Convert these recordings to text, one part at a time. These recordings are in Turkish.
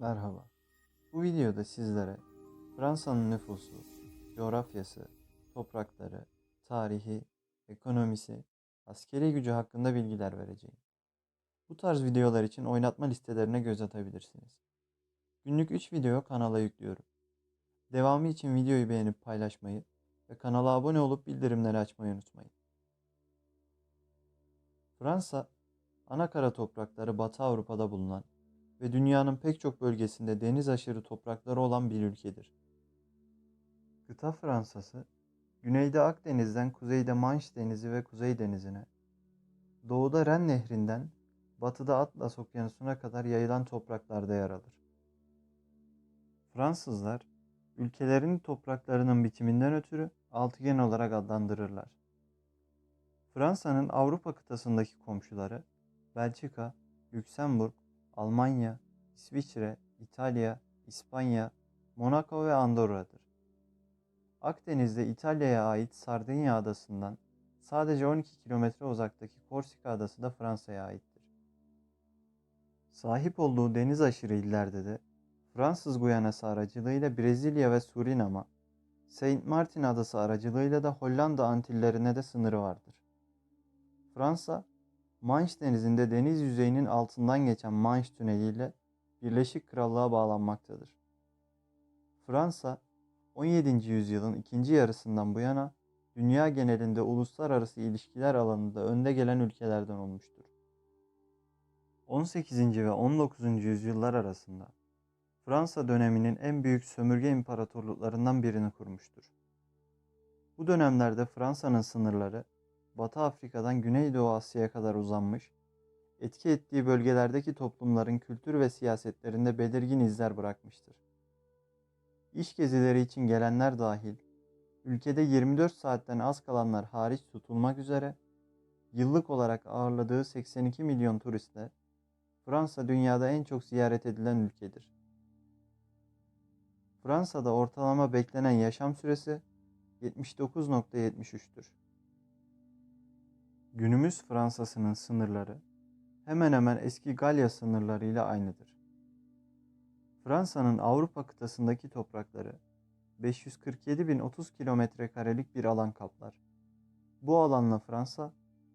Merhaba. Bu videoda sizlere Fransa'nın nüfusu, coğrafyası, toprakları, tarihi, ekonomisi, askeri gücü hakkında bilgiler vereceğim. Bu tarz videolar için oynatma listelerine göz atabilirsiniz. Günlük 3 video kanala yüklüyorum. Devamı için videoyu beğenip paylaşmayı ve kanala abone olup bildirimleri açmayı unutmayın. Fransa, ana kara toprakları Batı Avrupa'da bulunan ve dünyanın pek çok bölgesinde deniz aşırı toprakları olan bir ülkedir. Kıta Fransası, güneyde Akdeniz'den kuzeyde Manş Denizi ve Kuzey Denizi'ne, doğuda Ren Nehri'nden batıda Atlas Okyanusu'na kadar yayılan topraklarda yer alır. Fransızlar, ülkelerinin topraklarının bitiminden ötürü altıgen olarak adlandırırlar. Fransa'nın Avrupa kıtasındaki komşuları Belçika, Lüksemburg, Almanya, İsviçre, İtalya, İspanya, Monaco ve Andorra'dır. Akdeniz'de İtalya'ya ait Sardinya adasından sadece 12 kilometre uzaktaki Korsika adası da Fransa'ya aittir. Sahip olduğu deniz aşırı illerde de Fransız Guyanası aracılığıyla Brezilya ve Surinam'a, Saint Martin adası aracılığıyla da Hollanda Antillerine de sınırı vardır. Fransa, Manş Denizi'nde deniz yüzeyinin altından geçen Manş Tüneli ile Birleşik Krallığa bağlanmaktadır. Fransa, 17. yüzyılın ikinci yarısından bu yana dünya genelinde uluslararası ilişkiler alanında önde gelen ülkelerden olmuştur. 18. ve 19. yüzyıllar arasında Fransa döneminin en büyük sömürge imparatorluklarından birini kurmuştur. Bu dönemlerde Fransa'nın sınırları Batı Afrika'dan Güneydoğu Asya'ya kadar uzanmış, etki ettiği bölgelerdeki toplumların kültür ve siyasetlerinde belirgin izler bırakmıştır. İş gezileri için gelenler dahil, ülkede 24 saatten az kalanlar hariç tutulmak üzere, yıllık olarak ağırladığı 82 milyon turistle Fransa dünyada en çok ziyaret edilen ülkedir. Fransa'da ortalama beklenen yaşam süresi 79.73'tür. Günümüz Fransa'sının sınırları hemen hemen eski Galya sınırlarıyla aynıdır. Fransa'nın Avrupa kıtasındaki toprakları 547.030 kilometre karelik bir alan kaplar. Bu alanla Fransa,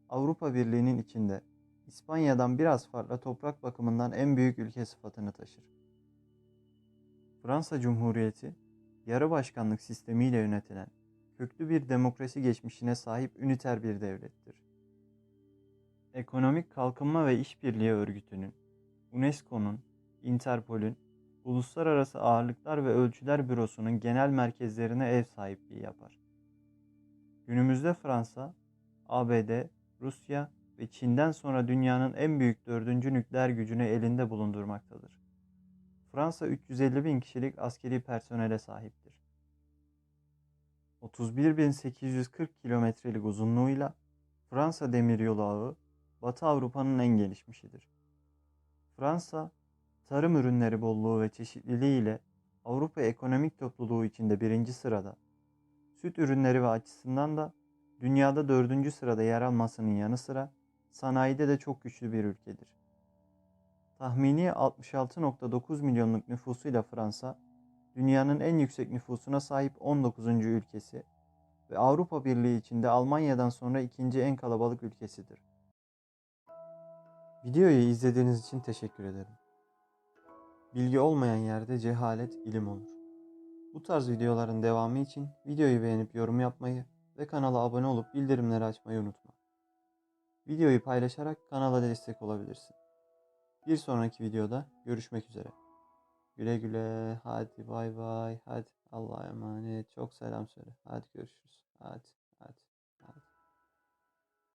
Avrupa Birliği'nin içinde İspanya'dan biraz farklı toprak bakımından en büyük ülke sıfatını taşır. Fransa Cumhuriyeti, yarı başkanlık sistemiyle yönetilen köklü bir demokrasi geçmişine sahip üniter bir devlettir. Ekonomik Kalkınma ve İşbirliği Örgütü'nün, UNESCO'nun, Interpol'ün, Uluslararası Ağırlıklar ve Ölçüler Bürosu'nun genel merkezlerine ev sahipliği yapar. Günümüzde Fransa, ABD, Rusya ve Çin'den sonra dünyanın en büyük dördüncü nükleer gücünü elinde bulundurmaktadır. Fransa 350 bin kişilik askeri personele sahiptir. 31.840 kilometrelik uzunluğuyla Fransa demiryolu ağı Batı Avrupa'nın en gelişmişidir. Fransa, tarım ürünleri bolluğu ve çeşitliliği ile Avrupa ekonomik topluluğu içinde birinci sırada, süt ürünleri ve açısından da dünyada dördüncü sırada yer almasının yanı sıra sanayide de çok güçlü bir ülkedir. Tahmini 66.9 milyonluk nüfusuyla Fransa, dünyanın en yüksek nüfusuna sahip 19. ülkesi ve Avrupa Birliği içinde Almanya'dan sonra ikinci en kalabalık ülkesidir. Videoyu izlediğiniz için teşekkür ederim. Bilgi olmayan yerde cehalet ilim olur. Bu tarz videoların devamı için videoyu beğenip yorum yapmayı ve kanala abone olup bildirimleri açmayı unutma. Videoyu paylaşarak kanala destek olabilirsin. Bir sonraki videoda görüşmek üzere. Güle güle. Hadi bay bay. Hadi Allah'a emanet. Çok selam söyle. Hadi görüşürüz. Hadi.